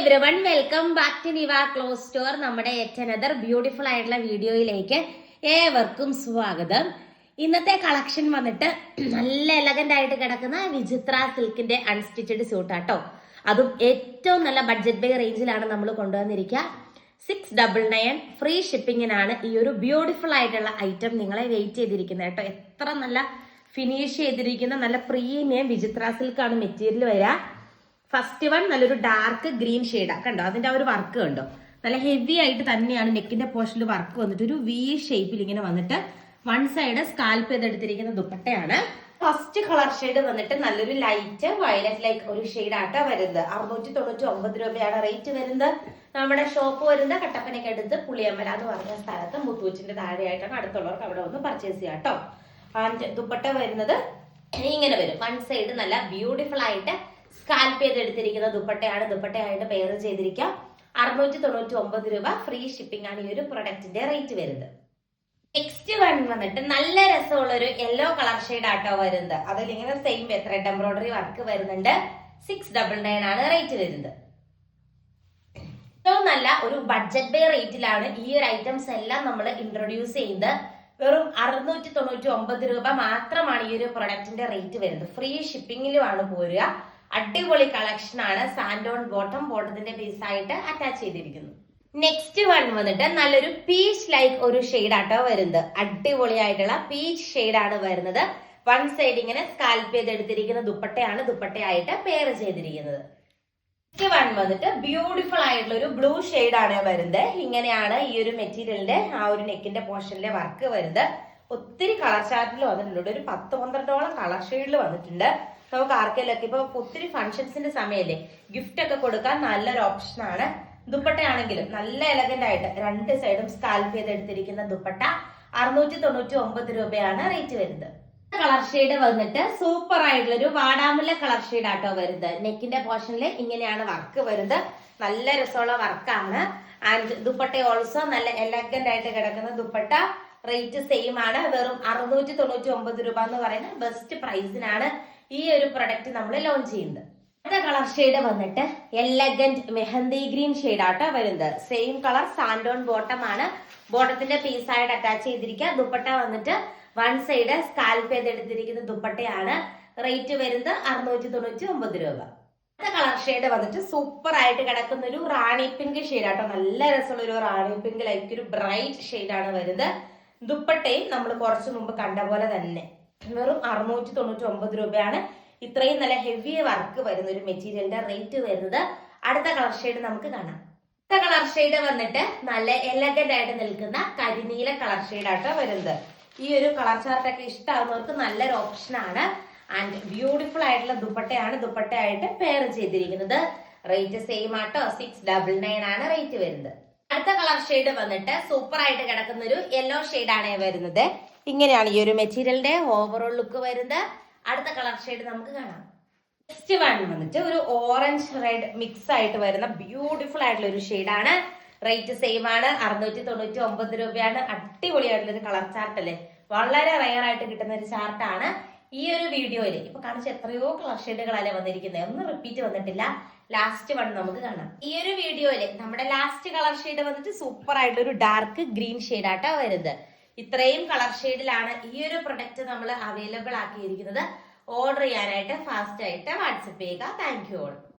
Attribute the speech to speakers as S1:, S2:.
S1: Everyone welcome back to Niva clothes store നമ്മുടെ എറ്റനദർ beautiful ആയിട്ടുള്ള വീഡിയോയിലേക്ക് ഏവർക്കും സ്വാഗതം. ഇന്നത്തെ കളക്ഷൻ വന്നിട്ട് നല്ല എലഗന്റ് ആയിട്ട് കിടക്കുന്ന വിചിത്ര സിൽക്കിന്റെ അൺസ്റ്റിച്ചഡ് സ്യൂട്ടാട്ടോ അതും ഏറ്റവും നല്ല ബഡ്ജറ്റ് ബൈ റേഞ്ചിലാണ് നമ്മൾ കൊണ്ടുവന്നിരിക്കുക. സിക്സ് ഡബിൾ നയൻ ഫ്രീ ഷിപ്പിങ്ങിനാണ് ഈ ഒരു ബ്യൂട്ടിഫുൾ ആയിട്ടുള്ള ഐറ്റം നിങ്ങളെ വെയിറ്റ് ചെയ്തിരിക്കുന്നത് കേട്ടോ. എത്ര നല്ല ഫിനിഷ് ചെയ്തിരിക്കുന്ന നല്ല പ്രീമിയം വിചിത്ര സിൽക്കാണ് മെറ്റീരിയൽ വരിക. ഫസ്റ്റ് വൺ നല്ലൊരു ഡാർക്ക് ഗ്രീൻ ഷെയ്ഡാണ് കണ്ടോ? അതിന്റെ ആ ഒരു വർക്ക് കണ്ടോ? നല്ല ഹെവി ആയിട്ട് തന്നെയാണ് നെക്കിന്റെ പോർഷനിൽ വർക്ക് വന്നിട്ട് ഒരു വി ഷേപ്പിൽ ഇങ്ങനെ വന്നിട്ട് വൺ സൈഡ് സ്കാൽപ്പ് ചെയ്തെടുത്തിരിക്കുന്ന ദുപ്പട്ടയാണ്. ഫസ്റ്റ് കളർ ഷെയ്ഡ് വന്നിട്ട് നല്ലൊരു ലൈറ്റ് വയലറ്റ് ലൈക്ക് ഒരു ഷെയ്ഡ് ആട്ടോ വരുന്നത്. അറുന്നൂറ്റി തൊണ്ണൂറ്റി ഒമ്പത് രൂപയാണ് റേറ്റ് വരുന്നത്. നമ്മുടെ ഷോപ്പ് വരുന്നത് കട്ടപ്പനയ്ക്ക് അടുത്ത് പുളിയമ്മല എന്ന് പറഞ്ഞ സ്ഥലത്ത് മുത്തൂച്ചിന്റെ താഴെയായിട്ടാണ് അടുത്തുള്ളവർക്ക് അവിടെ ഒന്ന് പർച്ചേസ് ചെയ്യാം കേട്ടോ ദുപ്പട്ട വരുന്നത് ഇങ്ങനെ വരും. വൺ സൈഡ് നല്ല ബ്യൂട്ടിഫുൾ ആയിട്ട് സ്കാൽപ്പ് ചെയ്തെടുത്തിരിക്കുന്ന ദുപ്പട്ടയാണ്. ദുപ്പട്ടയായിട്ട് പേര് ചെയ്തിരിക്കാം. അറുന്നൂറ്റി തൊണ്ണൂറ്റി ഒമ്പത് രൂപ ഫ്രീ ഷിപ്പിംഗ് ആണ് ഈ ഒരു പ്രൊഡക്റ്റിന്റെ റേറ്റ് വരുന്നത്. നെക്സ്റ്റ് വൺ വന്നിട്ട് നല്ല രസമുള്ള ഒരു യെല്ലോ കളർ ഷെയ്ഡ് ആട്ടോ വരുന്നത്. അതിൽ ഇങ്ങനെ സെയിം എത്ര എംബ്രോയിഡറി വർക്ക് വരുന്നുണ്ട്. സിക്സ് ഡബിൾ നയൻ ആണ് റേറ്റ് വരുന്നത്. ഏറ്റവും നല്ല ഒരു ബഡ്ജറ്റ് ബേ റേറ്റിലാണ് ഈ ഒരു ഐറ്റംസ് എല്ലാം നമ്മൾ ഇൻട്രൊഡ്യൂസ് ചെയ്യുന്നത്. വെറും അറുന്നൂറ്റി തൊണ്ണൂറ്റി ഒമ്പത് രൂപ മാത്രമാണ് ഈ ഒരു പ്രൊഡക്റ്റിന്റെ റേറ്റ് വരുന്നത്. ഫ്രീ ഷിപ്പിംഗിലുമാണ് പോരുക. അടിപൊളി കളക്ഷൻ ആണ്. സാൻഡോൺ ബോട്ടം ബോട്ടത്തിന്റെ പീസ് ആയിട്ട് അറ്റാച്ച് ചെയ്തിരിക്കുന്നു. നെക്സ്റ്റ് വൺ വന്നിട്ട് നല്ലൊരു പീച്ച് ലൈക്ക് ഒരു ഷെയ്ഡ് ആട്ടോ വരുന്നത്. അടിപൊളിയായിട്ടുള്ള പീച്ച് ഷെയ്ഡ് ആണ് വരുന്നത്. വൺ സൈഡ് ഇങ്ങനെ സ്കാൽപ്പ് ചെയ്തെടുത്തിരിക്കുന്ന ദുപ്പട്ടയാണ് ദുപ്പട്ടയായിട്ട് പെയർ ചെയ്തിരിക്കുന്നത്. നെക്സ്റ്റ് വൺ വന്നിട്ട് ബ്യൂട്ടിഫുൾ ആയിട്ടുള്ള ഒരു ബ്ലൂ ഷെയ്ഡ് ആണ് വരുന്നത്. ഇങ്ങനെയാണ് ഈ ഒരു മെറ്റീരിയലിന്റെ ആ ഒരു നെക്കിന്റെ പോർഷനിലെ വർക്ക് വരുന്നത്. ഒത്തിരി കളർ ചാർട്ടിൽ വന്നിട്ടുണ്ട്. ഒരു പത്ത് പന്ത്രണ്ടോളം കളർ ഷെയ്ഡിൽ വന്നിട്ടുണ്ട്. നമുക്ക് ആർക്കെങ്കിലൊക്കെ ഇപ്പൊ ഒത്തിരി ഫംഗ്ഷൻസിന്റെ സമയല്ലേ ഗിഫ്റ്റ് ഒക്കെ കൊടുക്കാൻ നല്ലൊരു ഓപ്ഷൻ ആണ്. ദുപ്പട്ടയാണെങ്കിലും നല്ല എലഗന്റ് ആയിട്ട് രണ്ട് സൈഡും സ്കാൽപ്പ് ചെയ്തെടുത്തിരിക്കുന്ന ദുപ്പട്ട അറുന്നൂറ്റി തൊണ്ണൂറ്റി ഒമ്പത് രൂപയാണ് റേറ്റ് വരുന്നത്. കളർ ഷെയ്ഡ് വന്നിട്ട് സൂപ്പർ ആയിട്ടുള്ള ഒരു വാടാമുല്ല കളർ ഷെയ്ഡ് ആട്ടോ വരുന്നത് നെക്കിന്റെ പോർഷനിൽ ഇങ്ങനെയാണ് വർക്ക് വരുന്നത്. നല്ല രസമുള്ള വർക്കാണ് ആൻഡ് ദുപ്പട്ട ഓൾസോ നല്ല എലഗന്റ് ആയിട്ട് കിടക്കുന്ന ദുപ്പട്ട. റേറ്റ് സെയിം ആണ്. വെറും അറുന്നൂറ്റി തൊണ്ണൂറ്റി ഒമ്പത് രൂപ എന്ന് പറയുന്ന ബെസ്റ്റ് പ്രൈസിനാണ് ഈ ഒരു പ്രൊഡക്റ്റ് നമ്മൾ ലോഞ്ച് ചെയ്യുന്നത്. അടുത്ത കളർ ഷെയ്ഡ് വന്നിട്ട് എലഗന്റ് മെഹന്തി ഗ്രീൻ ഷെയ്ഡ് ആട്ടോ വരുന്നത്. സെയിം കളർ സാൻഡോൺ ബോട്ടം ആണ്. ബോട്ടത്തിന്റെ പീസായിട്ട് അറ്റാച്ച് ചെയ്തിരിക്കുക. ദുപ്പട്ട വന്നിട്ട് വൺ സൈഡ് സ്കാൽപ്പ് ചെയ്തെടുത്തിരിക്കുന്ന ദുപ്പട്ടയാണ് റേറ്റ് വരുന്നത് അറുന്നൂറ്റി തൊണ്ണൂറ്റി ഒമ്പത് രൂപ. അടുത്ത കളർ ഷെയ്ഡ് വന്നിട്ട് സൂപ്പർ ആയിട്ട് കിടക്കുന്ന ഒരു റാണി പിങ്ക് ഷെയ്ഡ് ആട്ടോ. നല്ല രസമുള്ള ഒരു റാണി പിങ്ക് ലൈക്ക് ഒരു ബ്രൈറ്റ് ഷെയ്ഡ് ആണ് വരുന്നത്. ദുപ്പട്ടയും നമ്മൾ കുറച്ച് മുമ്പ് കണ്ട പോലെ തന്നെ. വെറും അറുന്നൂറ്റി തൊണ്ണൂറ്റി ഒമ്പത് രൂപയാണ്. ഇത്രയും നല്ല ഹെവി വർക്ക് വരുന്ന ഒരു മെറ്റീരിയലിന്റെ റേറ്റ് വരുന്നത്. അടുത്ത കളർ ഷെയ്ഡ് നമുക്ക് കാണാം. അടുത്ത കളർ ഷെയ്ഡ് വന്നിട്ട് നല്ല എലഗന്റ് ആയിട്ട് നിൽക്കുന്ന കരിനീല കളർ ഷെയ്ഡ് ആട്ടോ വരുന്നത്. ഈ ഒരു കളർ ചാർട്ടൊക്കെ ഇഷ്ടമാകുന്നവർക്ക് നല്ലൊരു ഓപ്ഷൻ ആണ്. ആൻഡ് ബ്യൂട്ടിഫുൾ ആയിട്ടുള്ള ദുപ്പട്ടയാണ് ദുപ്പട്ടയായിട്ട് പെയർ ചെയ്തിരിക്കുന്നത്. റേറ്റ് സെയിം ആട്ടോ. സിക്സ് ഡബിൾ നയൻ ആണ് റേറ്റ് വരുന്നത്. അടുത്ത കളർ ഷെയ്ഡ് വന്നിട്ട് സൂപ്പർ ആയിട്ട് കിടക്കുന്ന ഒരു യെല്ലോ ആണ് വരുന്നത്. ഇങ്ങനെയാണ് ഈ ഒരു മെറ്റീരിയലിന്റെ ഓവറോൾ ലുക്ക് വരുന്നത്. അടുത്ത കളർ ഷെയ്ഡ് നമുക്ക് കാണാം. നെക്സ്റ്റ് വൺ വന്നിട്ട് ഒരു ഓറഞ്ച് റെഡ് മിക്സ് ആയിട്ട് വരുന്ന ബ്യൂട്ടിഫുൾ ആയിട്ടുള്ള ഒരു ഷെയ്ഡാണ് റേറ്റ് സെയിം ആണ്. അറുന്നൂറ്റി തൊണ്ണൂറ്റി ഒമ്പത് രൂപയാണ്. അടിപൊളിയായിട്ടുള്ള ഒരു കളർ ചാർട്ട് അല്ലേ? വളരെ റയർ ആയിട്ട് കിട്ടുന്ന ഒരു ചാർട്ടാണ് ഈ ഒരു വീഡിയോയിൽ ഇപ്പൊ കാണിച്ച എത്രയോ കളർ ഷെയ്ഡുകളല്ലേ വന്നിരിക്കുന്നത് ഒന്നും റിപ്പീറ്റ് വന്നിട്ടില്ല. ലാസ്റ്റ് വൺ നമുക്ക് കാണാം. ഈ ഒരു വീഡിയോയിൽ നമ്മുടെ ലാസ്റ്റ് കളർ ഷെയ്ഡ് വന്നിട്ട് സൂപ്പർ ആയിട്ടുള്ള ഒരു ഡാർക്ക് ഗ്രീൻ ഷെയ്ഡ് ആട്ടോ വരുന്നത്. ഇത്രയും കളർ ഷെയ്ഡിലാണ് ഈ ഒരു പ്രൊഡക്റ്റ് നമ്മൾ അവൈലബിൾ ആക്കിയിരിക്കുന്നത്. ഓർഡർ ചെയ്യാനായിട്ട് ഫാസ്റ്റ് ആയിട്ട് വാട്സപ്പ് ചെയ്യുക. Thank you all